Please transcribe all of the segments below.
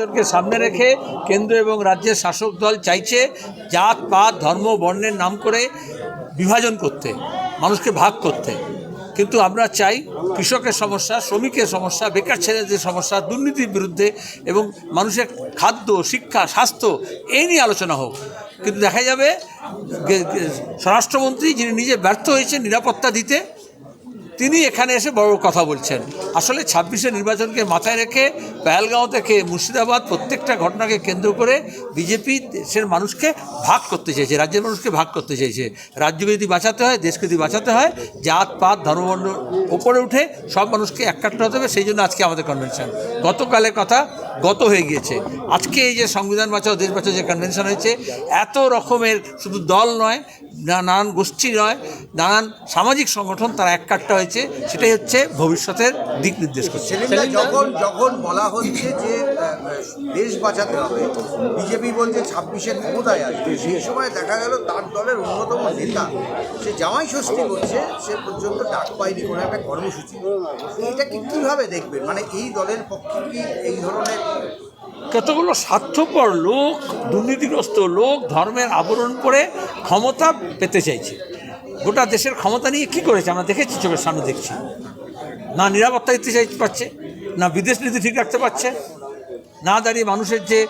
নির্বাচনকে সামনে রেখে কেন্দ্র এবং রাজ্যের শাসক দল চাইছে জাত, পাত, ধর্ম, বর্ণের নাম করে বিভাজন করতে, মানুষকে ভাগ করতে। কিন্তু আমরা চাই কৃষকের সমস্যা, শ্রমিকের সমস্যা, বেকার ছেলেদের সমস্যা, দুর্নীতির বিরুদ্ধে এবং মানুষের খাদ্য, শিক্ষা, স্বাস্থ্য এই নিয়ে আলোচনা হোক। কিন্তু দেখা যাবে স্বরাষ্ট্রমন্ত্রী যিনি নিজে ব্যর্থ হয়েছেন নিরাপত্তা দিতে তিনি এখানে এসে বড় কথা বলছেন। আসলে ছাব্বিশে নির্বাচনকে মাথায় রেখে পেহেলগাঁও থেকে মুর্শিদাবাদ প্রত্যেকটা ঘটনাকে কেন্দ্র করে বিজেপি দেশের মানুষকে ভাগ করতে চাইছে, রাজ্যের মানুষকে ভাগ করতে চাইছে। রাজ্যকে যদি বাঁচাতে হয়, দেশকে যদি বাঁচাতে হয়, জাত, পাত, ধর্মবর্ণ ওপরে উঠে সব মানুষকে এক কাটতে হতে হবে, সেই জন্য আজকে আমাদের কনভেনশন গতকালের কথা গত হয়ে গিয়েছে। আজকে এই যে সংবিধান বাঁচাও, দেশ বাঁচাও যে কনভেনশন হয়েছে, এত রকমের শুধু দল নয়, না- নানান গোষ্ঠী নয়, নানান সামাজিক সংগঠন তারা এক কাটটা হয়েছে। সেটাই হচ্ছে ভবিষ্যতের দিক নির্দেশ করছে। যখন যখন বলা হচ্ছে যে দেশ বাঁচাতে হবে। বিজেপি বলছে ছাব্বিশের ক্ষমতায় আসবে। সেই সময় দেখা গেল তার দলের অন্যতম নেতা সে জামাই ষষ্ঠী করছে সে পর্যন্ত ডাক পায়নি কোনো একটা কর্মসূচি। এটাকে কীভাবে দেখবেন? মানে এই দলের পক্ষে কি এই ধরনের কতগুলো স্বার্থপর লোক দুর্নীতিগ্রস্ত লোক ধর্মের আবরণ করে ক্ষমতা পেতে চাইছে। গোটা দেশের ক্ষমতা নিয়ে কি করেছে? আমরা দেখেছি চোখের সামনে দেখছি। না নিরাপত্তা দিতে চাইতে পারছে না বিদেশ নীতি ঠিক রাখতে পারছে না দাঁড়িয়ে মানুষের যে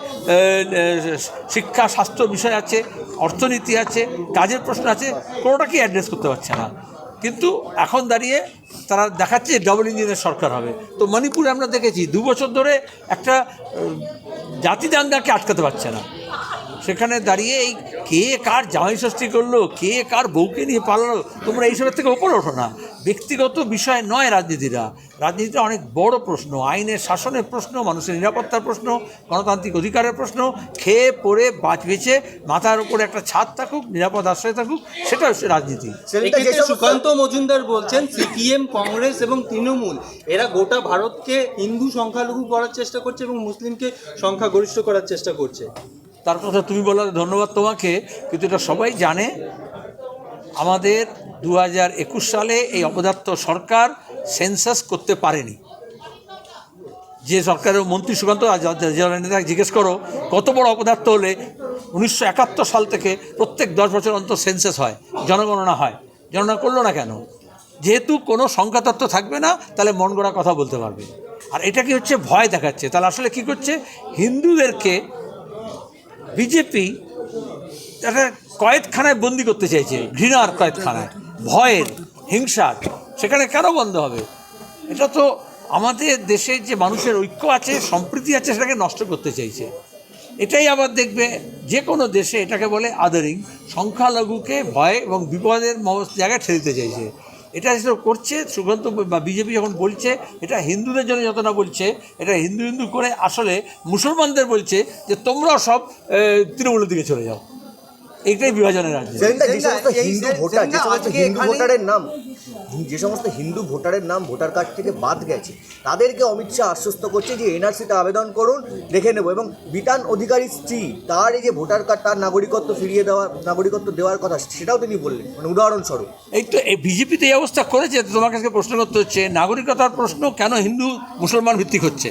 শিক্ষা, স্বাস্থ্য বিষয় আছে, অর্থনীতি আছে, কাজের প্রশ্ন আছে কোনোটাকেই অ্যাড্রেস করতে পারছে না। কিন্তু এখন দাঁড়িয়ে তারা দেখাচ্ছে ডবল ইঞ্জিনের সরকার হবে। তো মণিপুরে আমরা দেখেছি, দু বছর ধরে একটা জাতি দাঙ্গাকে আটকাতে পারছে না। সেখানে দাঁড়িয়ে এই কে কার জামাই ষষ্ঠী করল কে কার বউকে নিয়ে পালালো তোমরা এইসবের থেকে ওপরে ওঠো না। ব্যক্তিগত বিষয় নয় রাজনীতিরা। রাজনীতিটা অনেক বড় প্রশ্ন আইনের শাসনের প্রশ্ন মানুষের নিরাপত্তার প্রশ্ন গণতান্ত্রিক অধিকারের প্রশ্ন খেয়ে পড়ে বাঁচ বেঁচে মাথার উপরে একটা ছাদ থাকুক নিরাপদ আশ্রয় থাকুক সেটা হচ্ছে রাজনীতি। সুকান্ত মজুমদার বলছেন সিপিএম কংগ্রেস এবং তৃণমূল এরা গোটা ভারতকে হিন্দু সংখ্যালঘু করার চেষ্টা করছে এবং মুসলিমকে সংখ্যাগরিষ্ঠ করার চেষ্টা করছে। তার কথা তুমি বলার ধন্যবাদ তোমাকে, কিন্তু এটা সবাই জানে, আমাদের দু হাজার একুশ সালে এই অপদার্থ সরকার সেন্সাস করতে পারেনি। যে সরকারের মন্ত্রী সুকান্ত জিজ্ঞেস করো, কত বড় অপদার্থ হলে উনিশশো একাত্তর সাল থেকে প্রত্যেক দশ বছর অন্তর সেন্সাস হয়, জনগণনা হয়, জনগণনা করল না কেন? যেহেতু কোনো সংখ্যাতত্ত্ব থাকবে না, তাহলে মন গড়া কথা বলতে পারবে। আর এটা কি হচ্ছে, ভয় দেখাচ্ছে। তাহলে আসলে কি করছে? হিন্দুদেরকে বিজেপি একটা কয়েদখানায় বন্দি করতে চাইছে, ঘৃণার কয়েদখানায় ভয়ের, হিংসার। সেখানে কেন বন্ধ হবে? এটা তো আমাদের দেশের যে মানুষের ঐক্য আছে, সম্প্রীতি আছে, সেটাকে নষ্ট করতে চাইছে। এটাই আবার দেখবে যে কোনো দেশে এটাকে বলে আদারিং সংখ্যালঘুকে ভয় এবং বিপদের জায়গায় ঠেলে দিতে চাইছে। এটা যেটা করছে সুকান্ত বা বিজেপি যখন বলছে, এটা হিন্দুদের জন্য যত না বলছে, এটা হিন্দু হিন্দু করে আসলে মুসলমানদের বলছে যে তোমরাও সব তৃণমূলের দিকে চলে যাও। এইটাই বিভাজনের রাজ্য। যে সমস্ত হিন্দু ভোটার যে সমস্ত হিন্দু ভোটারের নাম যে সমস্ত হিন্দু ভোটারের নাম ভোটার কার্ড থেকে বাদ গেছে তাদেরকে অমিত শাহ আশ্বস্ত করছে যে এনআরসিতে আবেদন করুন দেখে নেব। এবং বিতান অধিকারীর স্ত্রী তার এই যে ভোটার কার্ড তার নাগরিকত্ব ফিরিয়ে দেওয়ার নাগরিকত্ব দেওয়ার কথা সেটাও তিনি বললেন মানে উদাহরণস্বরূপ। এই তো এই বিজেপিতে এই অবস্থা করেছে তো তোমার কাছে প্রশ্ন করতে হচ্ছে নাগরিকতার প্রশ্ন কেন হিন্দু মুসলমান ভিত্তিক হচ্ছে?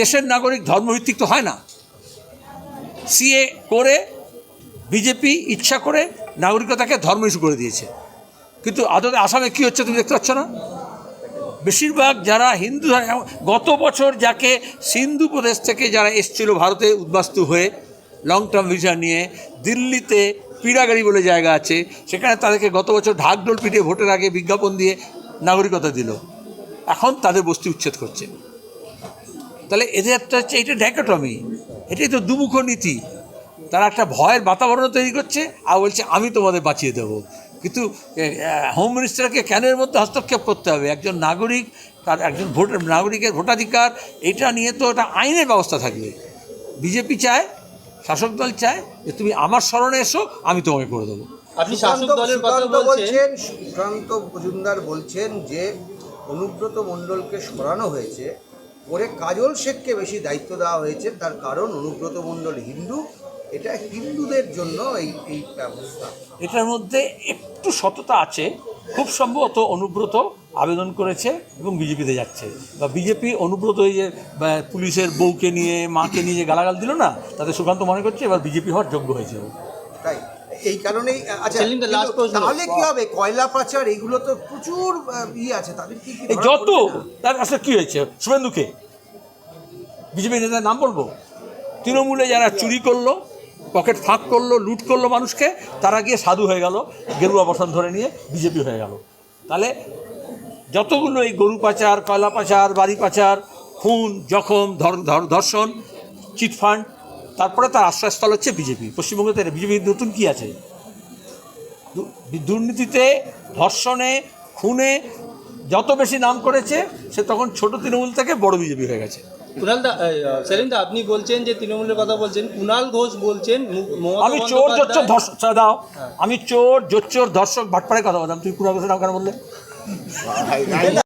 দেশের নাগরিক ধর্মভিত্তিক তো হয় না। সিএ করে বিজেপি ইচ্ছা করে নাগরিকতাকে ধর্ম ইস্যু করে দিয়েছে। কিন্তু আদতে আসামে কী হচ্ছে তুমি দেখতে পাচ্ছ না? বেশিরভাগ যারা হিন্দু গত বছর যাকে সিন্ধু প্রদেশ থেকে যারা এসছিল ভারতে উদ্বাস্তু হয়ে লং টার্ম ভিসা নিয়ে দিল্লিতে পিড়াগাড়ি বলে জায়গা আছে, সেখানে তাদেরকে গত বছর ঢাকঢোল পিটিয়ে ভোটের আগে বিজ্ঞাপন দিয়ে নাগরিকতা দিল। এখন তাদের বস্তি উচ্ছেদ করছে। তাহলে এদের একটা হচ্ছে এটা ড্যাকটমি এটাই তো দুমুখ নীতি। তারা একটা ভয়ের বাতাবরণ তৈরি করছে আর বলছে আমি তোমাদের বাঁচিয়ে দেবো। কিন্তু হোম মিনিস্টারকে কেন এর মধ্যে হস্তক্ষেপ করতে হবে? একজন নাগরিক তার একজন ভোট নাগরিকের ভোটাধিকার এটা নিয়ে তো একটা আইনের ব্যবস্থা থাকবে। বিজেপি চায় শাসক দল চায় যে তুমি আমার স্মরণে এসো আমি তোমাকে করে দেবো। আপনি শাসক সুকান্ত- দলের কথা বলছেন? বলছেন সুকান্ত মজুমদার বলছেন যে অনুব্রত মণ্ডলকে সরানো হয়েছে করে কাজল শেখকে বেশি দায়িত্ব দেওয়া হয়েছে তার কারণ অনুব্রত মণ্ডল হিন্দু এটা হিন্দুদের জন্য এই এই ব্যবস্থা। এটার মধ্যে একটু সততা আছে খুব সম্ভবত অনুব্রত আবেদন করেছে এবং বিজেপিতে যাচ্ছে। বা বিজেপি অনুব্রত এই যে পুলিশের বউকে নিয়ে মাকে নিয়ে যে গালাগাল দিল না তাতে সুকান্ত মনে করছে এবার বিজেপি হওয়ার যোগ্য হয়েছে। তাই এই কারণেই আচ্ছা তাহলে কি হবে? কয়লা পাচার এগুলো তো প্রচুর ইয়ে আছে তাদের কি যত তার আসলে কী হয়েছে? শুভেন্দুকে। বিজেপি নেতার নাম বলব? তৃণমূলে যারা চুরি করল পকেট ফাঁক করল, লুট করল মানুষকে, তারা গিয়ে সাধু হয়ে গেল, গেরুয়া বসন ধরে নিয়ে বিজেপি হয়ে গেল। তাহলে যতগুলো এই গরু পাচার, কয়লা পাচার, বাড়ি পাচার, খুন, জখম, ধর- ধর- ধর্ষণ চিটফান্ড তারপরে তার আশ্রয়স্থল হচ্ছে বিজেপি। পশ্চিমবঙ্গে তো বিজেপি, নতুন কী আছে? দুর্নীতিতে, ধর্ষণে, খুনে যত বেশি নাম করেছে, সে তখন ছোট তৃণমূল থেকে বড় বিজেপি হয়ে গেছে। কুণাল দা সেলিম দা আপনি বলছেন যে তৃণমূলের কথা বলছেন কুণাল ঘোষ বলছেন আমি চোর জোচ্চোর ধর্ষক দাও। আমি চোর জোচ্চোর ধর্ষক ভাটপাড়ে কথা বললাম তুই কুণাল ঘোষের নাম কেন বললে?